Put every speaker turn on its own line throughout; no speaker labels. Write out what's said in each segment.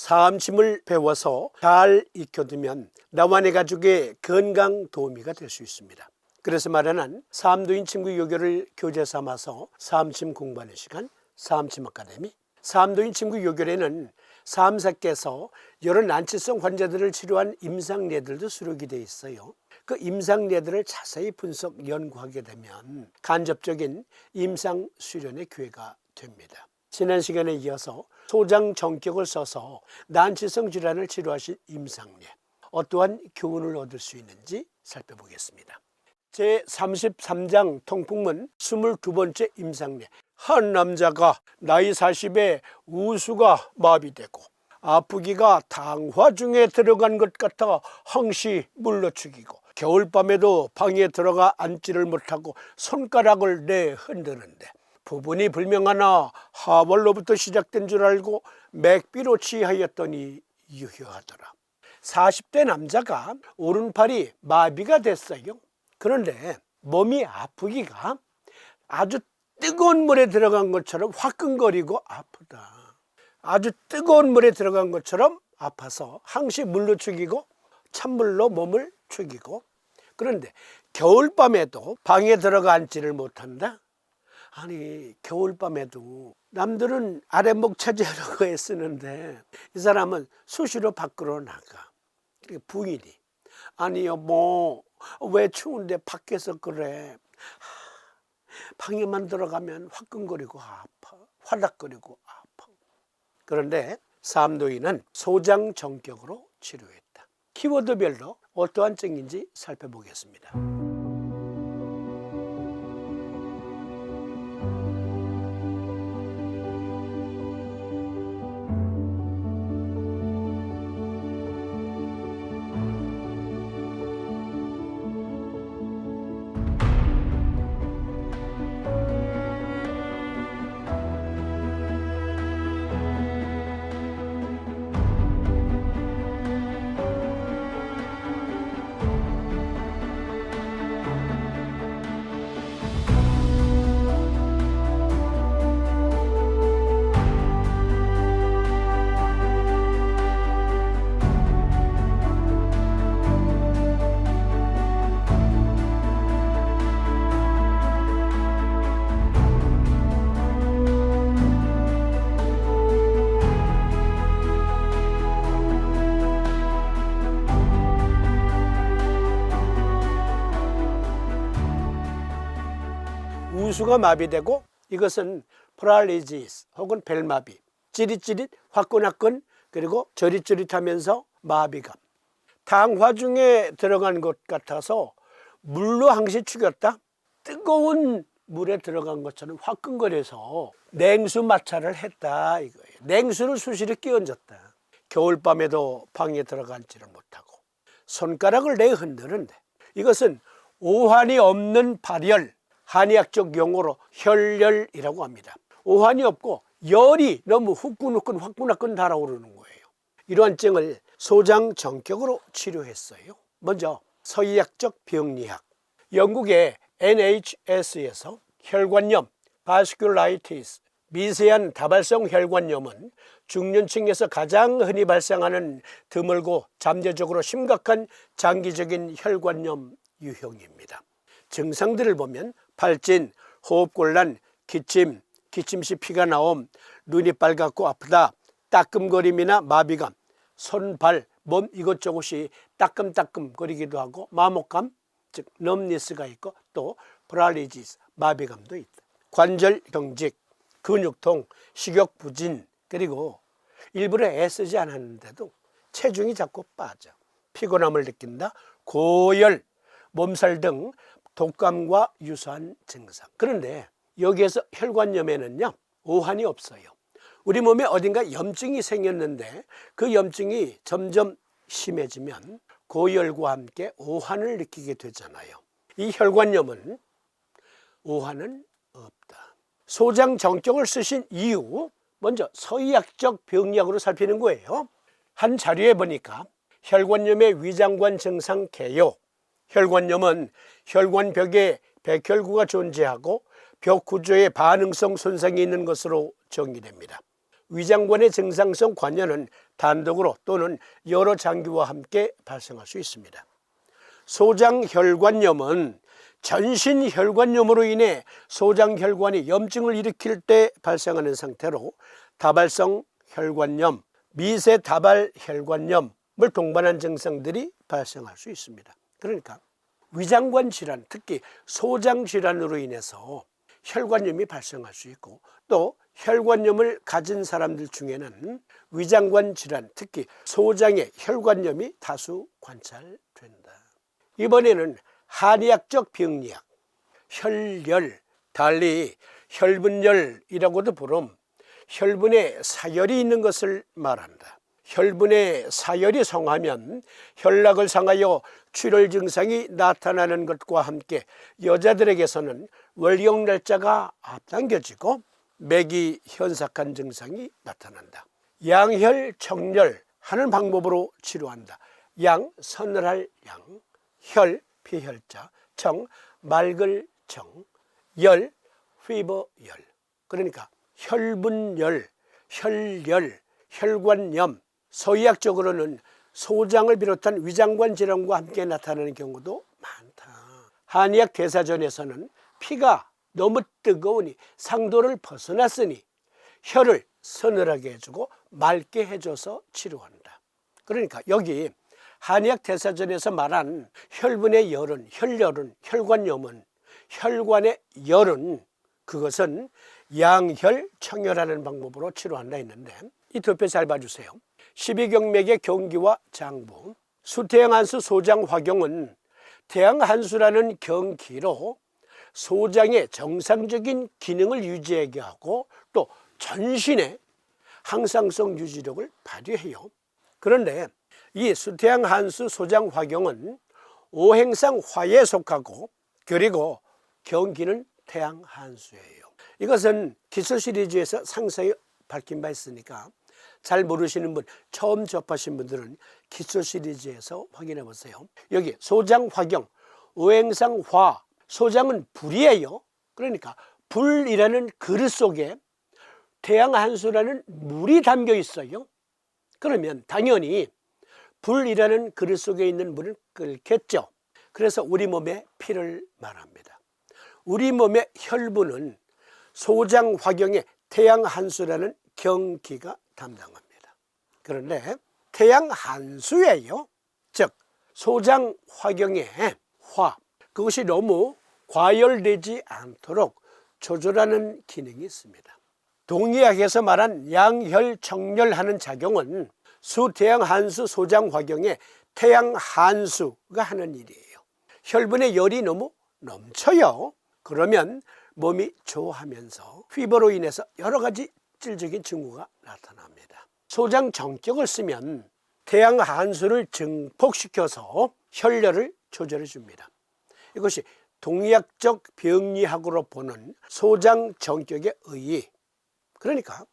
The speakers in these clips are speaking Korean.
사암침을 배워서 잘 익혀두면 내 가족의 건강 도우미가 될 수 있습니다. 그래서 마련한 사암도인 친구 요교를 교재 삼아서 사암침 공부하는 시간 사암침 아카데미 사암도인 친구 요결에는 사암사께서 여러 난치성 환자들을 치료한 임상례들도 수록이 돼 있어요. 그 임상례들을 자세히 분석 연구하게 되면 간접적인 임상 수련의 기회가 됩니다. 지난 시간에 이어서 소장 정격을 써서 난치성 질환을 치료하신 임상례 어떠한 교훈을 얻을 수 있는지 살펴보겠습니다. 제 33장 통풍문 22번째 임상례 한 남자가 나이 40에 우수가 마비되고 아프기가 당화 중에 들어간 것 같아 항시 물러축이고 겨울밤에도 방에 들어가 앉지를 못하고 손가락을 내 흔드는데 부분이 불명하나 하월로부터 시작된 줄 알고 맥비로 치하였더니 유효하더라. 40대 남자가 오른팔이 마비가 됐어요. 그런데 몸이 아프기가 아주 뜨거운 물에 들어간 것처럼 화끈거리고 아프다. 아주 뜨거운 물에 들어간 것처럼 아파서 항시 물로 죽이고 찬물로 몸을 죽이고 그런데 겨울밤에도 방에 들어가 앉지를 못한다. 아니 겨울밤에도 남들은 아랫목 차지하려고 애쓰는데 이 사람은 수시로 밖으로 나가. 부인이. 아니요 뭐왜 추운데 밖에서 그래? 방에만 들어가면 화끈거리고 아파. 화닥거리고 아파. 그런데 삼도인은 소장 정격으로 치료했다. 키워드별로 어떠한 증인지 살펴보겠습니다 우수가 마비되고 이것은 프랄리지스 혹은 벨마비 찌릿찌릿 화끈화끈 그리고 저릿저릿하면서 마비감. 당화 중에 들어간 것 같아서 물로 항시 죽였다? 뜨거운 물에 들어간 것처럼 화끈거려서 냉수 마찰을 했다 이거예요. 냉수를 수시로 끼얹었다. 겨울밤에도 방에 들어가지를 못하고 손가락을 내 흔드는데 이것은 오한이 없는 발열 한의학적 용어로 혈열이라고 합니다. 오한이 없고 열이 너무 후끈후끈 화끈화끈 달아오르는 거예요. 이러한 증을 소장 정격으로 치료했어요. 먼저 서의학적 병리학. 영국의 NHS에서 혈관염, 바스큘라이티스, 미세한 다발성 혈관염은 중년층에서 가장 흔히 발생하는 드물고 잠재적으로 심각한 장기적인 혈관염 유형입니다. 증상들을 보면 발진, 호흡곤란, 기침, 기침 시 피가 나옴, 눈이 빨갛고 아프다, 따끔거림이나 마비감, 손, 발, 몸 이것저것이 따끔따끔 거리기도 하고 마목감, 즉 넘니스가 있고 또 프랄리지스, 마비감도 있다. 관절 경직, 근육통, 식욕 부진 그리고 일부러 애쓰지 않았는데도 체중이 자꾸 빠져 피곤함을 느낀다. 고열, 몸살 등 독감과 유사한 증상. 그런데 여기에서 혈관염에는요, 오한이 없어요. 우리 몸에 어딘가 염증이 생겼는데 그 염증이 점점 심해지면 고열과 함께 오한을 느끼게 되잖아요. 이 혈관염은 오한은 없다. 소장 정격을 쓰신 이유, 먼저 서의학적 병리학으로 살피는 거예요. 한 자료에 보니까 혈관염의 위장관 증상 개요, 혈관염은 혈관벽에 백혈구가 존재하고 벽 구조에 반응성 손상이 있는 것으로 정의됩니다. 위장관의 증상성 관여는 단독으로 또는 여러 장기와 함께 발생할 수 있습니다. 소장혈관염은 전신 혈관염으로 인해 소장혈관이 염증을 일으킬 때 발생하는 상태로 다발성 혈관염, 미세 다발 혈관염을 동반한 증상들이 발생할 수 있습니다. 그러니까 위장관 질환, 특히 소장 질환으로 인해서 혈관염이 발생할 수 있고 또 혈관염을 가진 사람들 중에는 위장관 질환, 특히 소장의 혈관염이 다수 관찰된다. 이번에는 한의학적 병리학, 혈열, 달리 혈분열이라고도 부름 혈분에 사열이 있는 것을 말한다. 혈분에 사열이 성하면 혈락을 상하여 출혈 증상이 나타나는 것과 함께 여자들에게서는 월경 날짜가 앞당겨지고 맥이 현삭한 증상이 나타난다. 양혈 청열 하는 방법으로 치료한다. 양 서늘할 양, 혈 피혈자, 청 맑을 청, 열 피버 열. 그러니까 혈분열, 혈열, 혈관염, 서의학적으로는 소장을 비롯한 위장관 질환과 함께 나타나는 경우도 많다. 한의학 대사전에서는 피가 너무 뜨거우니 상도를 벗어났으니 혈을 서늘하게 해주고 맑게 해줘서 치료한다. 그러니까 여기 한의학 대사전에서 말한 혈분의 열은, 혈열은, 혈관염은, 혈관의 열은 그것은 양혈 청혈하는 방법으로 치료한다 했는데 이 도표 잘 봐주세요. 12경맥의 경기와 장부, 수태양한수 소장 화경은 태양한수라는 경기로 소장의 정상적인 기능을 유지하게 하고 또 전신의 항상성 유지력을 발휘해요. 그런데 이 수태양 한수 소장 화경은 오행상 화에 속하고 그리고 경기는 태양 한수예요. 이것은 기초 시리즈에서 상세히 밝힌 바 있으니까 잘 모르시는 분, 처음 접하신 분들은 기초 시리즈에서 확인해 보세요. 여기 소장 화경, 오행상 화, 소장은 불이에요. 그러니까 불이라는 그릇 속에 태양 한수라는 물이 담겨 있어요. 그러면 당연히 불이라는 그릇 속에 있는 물을 끓겠죠. 그래서 우리 몸에 피를 말합니다. 우리 몸의 혈분은 소장 화경의 태양 한수라는 경기가 담당합니다. 그런데 태양 한수예요. 즉 소장 화경의 화 그것이 너무 과열되지 않도록 조절하는 기능이 있습니다. 동의학에서 말한 양혈청열하는 작용은 수태양 한수 소장 화경의 태양 한수가 하는 일이에요. 혈분의 열이 너무 넘쳐요. 그러면 몸이 좋아하면서 휘버로 인해서 여러 가지 질적인 증후가 나타납니다. 소장 정격을 쓰면 태양 한수를 증폭시켜서 혈열을 조절해 줍니다. 이것이 동의학적 병리학으로 보는 소장 정격의 의의. 그러니까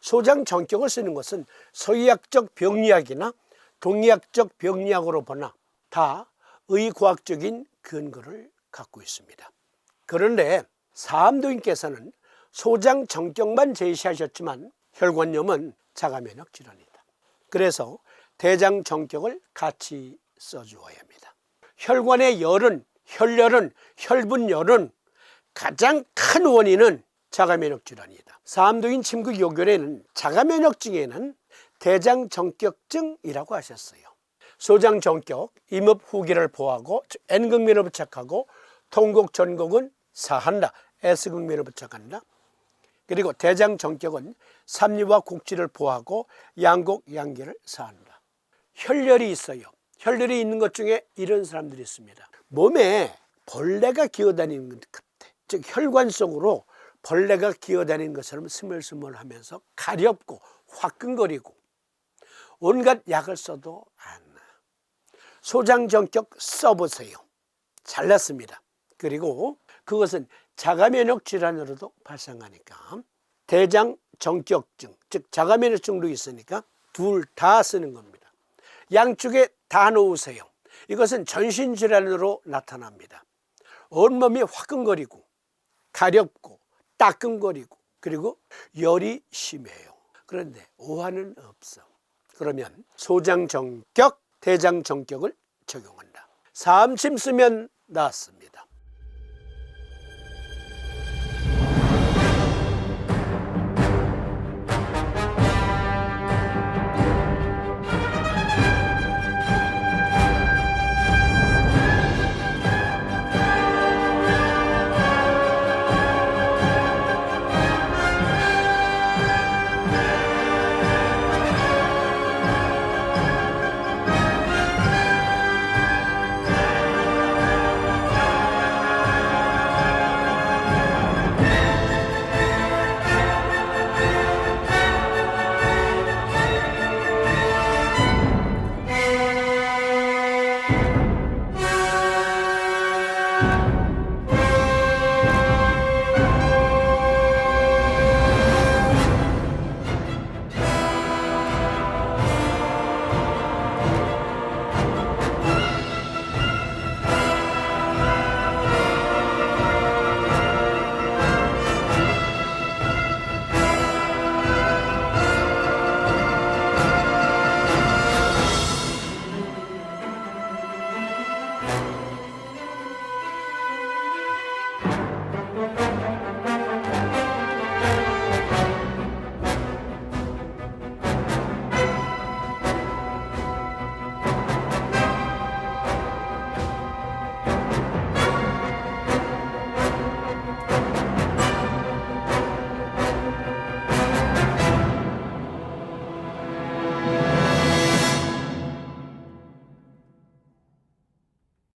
소장 정격을 쓰는 것은 서의학적 병리학이나 동의학적 병리학으로 보나 다 의과학적인 근거를 갖고 있습니다. 그런데 사암도인께서는 소장 정격만 제시하셨지만 혈관염은 자가면역 질환이다. 그래서 대장 정격을 같이 써주어야 합니다. 혈관의 열은 혈열은 혈분열은 가장 큰 원인은 자가면역 질환이다. 사암도인 침구 요결에는 자가면역증에는 대장정격증이라고 하셨어요. 소장정격, 임업 후기를 보하고 N극면을 부착하고 통곡 전곡은 사한다. S극면을 부착한다. 그리고 대장 정격은 삼리와 곡지를 보하고 양곡 양기를 사한다. 혈열이 있어요. 혈열이 있는 것 중에 이런 사람들이 있습니다. 몸에 벌레가 기어다니는 것 같아. 즉 혈관 속으로 벌레가 기어다니는 것처럼 스멀스멀하면서 가렵고 화끈거리고 온갖 약을 써도 안 나. 소장정격 써보세요. 잘났습니다. 그리고 그것은 자가면역 질환으로도 발생하니까 대장 정격증, 즉 자가면역증도 있으니까 둘 다 쓰는 겁니다. 양쪽에 다 놓으세요. 이것은 전신 질환으로 나타납니다. 온몸이 화끈거리고 가렵고 따끔거리고 그리고 열이 심해요. 그런데 오한은 없어. 그러면 소장 정격, 대장 정격을 적용한다. 삼침 쓰면 낫습니다.